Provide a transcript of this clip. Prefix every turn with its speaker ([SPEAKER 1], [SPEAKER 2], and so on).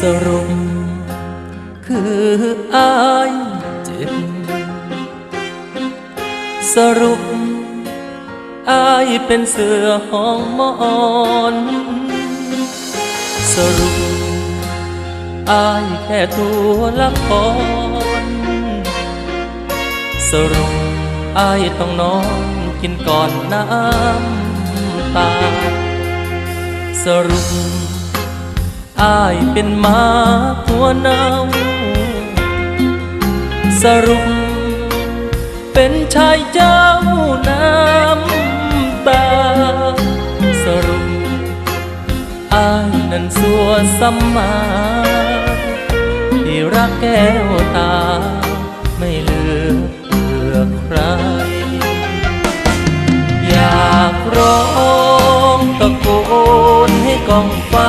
[SPEAKER 1] สรุปคืออายเจ็บ สรุปอายเป็นเสือห้องมอน สรุปอายแค่ตัวละคร สรุปอายต้องนอนกินก่อนน้ำตา สรุป อายเป็นมาหัวเนาสรุป เป็นชายเจ้าน้ำตา สรุปอายนั้นสัวสัมมาที่รักแก้วตา ไม่เลือเพื่อใคร อยากร้องตะโกนให้กองฟ้า